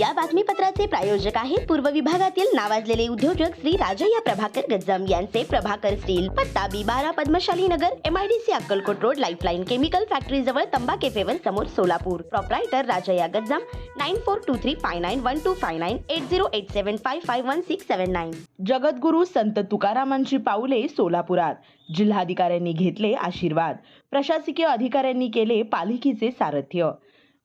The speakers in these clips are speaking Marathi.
या बातमीपत्राचे प्रायोजक आहेत पूर्व विभागातील नावाजलेले उद्योजक श्री राजय्या प्रभाकर गज्जम यांचे प्रभाकर स्टील पत्ता बी बारा Padmashali Nagar MIDC Akkalkot road lifeline chemical factory जवळ तंबा केफेवर समोर Solapur. Proprietor Rajayya Gajjam nine four two three five nine one two five nine eight zero eight seven five five one six seven nine जगद्गुरू संत तुकारामांची पाऊले सोलापुरात. जिल्हाधिकाऱ्यांनी घेतले आशीर्वाद. प्रशासकीय अधिकाऱ्यांनी केले पालखीचे सारथ्य.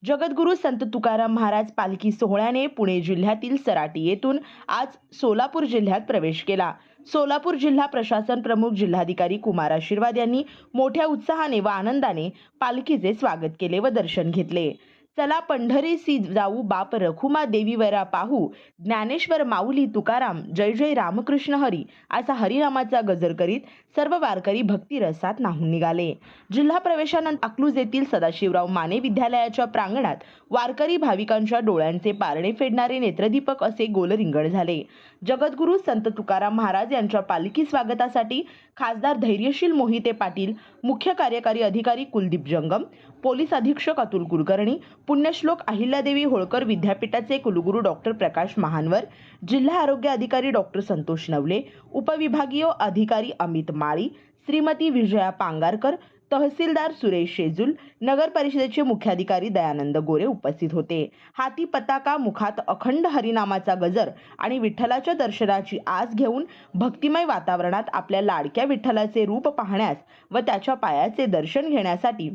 जगद्गुरू संत तुकाराम महाराज पालखी सोहळ्याने पुणे जिल्ह्यातील सराटी येथून आज सोलापूर जिल्ह्यात प्रवेश केला. सोलापूर जिल्हा प्रशासन प्रमुख जिल्हाधिकारी कुमार आशीर्वाद यांनी मोठ्या उत्साहाने व आनंदाने पालखीचे स्वागत केले व दर्शन घेतले. चला पंढरीसी जाऊ बाप रखुमा देवीवरा पाहू. ज्ञानेश्वर माऊली तुकाराम जय जय रामकृष्ण हरी असा हरिनामाचा गजर करीत सर्व वारकरी भक्तिरसात नाहून निघाले. जिल्हा प्रवेशानंतर अकलूज येथील सदाशिवराव माने विद्यालयाच्या प्रांगणात वारकरी भाविकांच्या डोळ्यांचे पारणे फेडणारे नेत्रदीपक असे गोलरिंगण झाले. जगद्गुरू संत तुकाराम महाराज यांच्या पालखी स्वागतासाठी खासदार धैर्यशील मोहिते पाटील मुख्य कार्यकारी अधिकारी कुलदीप जंगम पोलीस अधीक्षक अतुल कुलकर्णी पुण्यश्लोक अहिल्यादेवी होळकर विद्यापीठाचे कुलगुरू डॉक्टर प्रकाश महानवर जिल्हा आरोग्य अधिकारी डॉक्टर संतोष नवले उपविभागीय अधिकारी अमित माळी श्रीमती विजया पांगारकर तहसीलदार सुरेश शेजूल नगर परिषदेचे मुख्याधिकारी दयानंद गोरे उपस्थित होते. हाती पताका मुखात अखंड हरिनामाचा गजर आणि विठ्ठलाच्या दर्शनाची आस घेऊन भक्तिमय वातावरणात आपल्या लाडक्या विठ्ठलाचे रूप पाहण्यास व त्याच्या पायाचे दर्शन घेण्यासाठी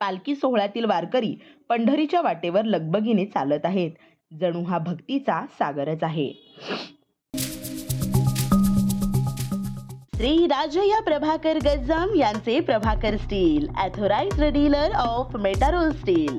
पालखी सोहळ्यातील वारकरी पंढरीच्या वाटेवर लगबगीने चालत आहेत. जणू हा भक्तीचा सागरच आहे. श्री राजया प्रभाकर गज्जम यांचे Prabhakar steel authorized dealer of Metarol steel.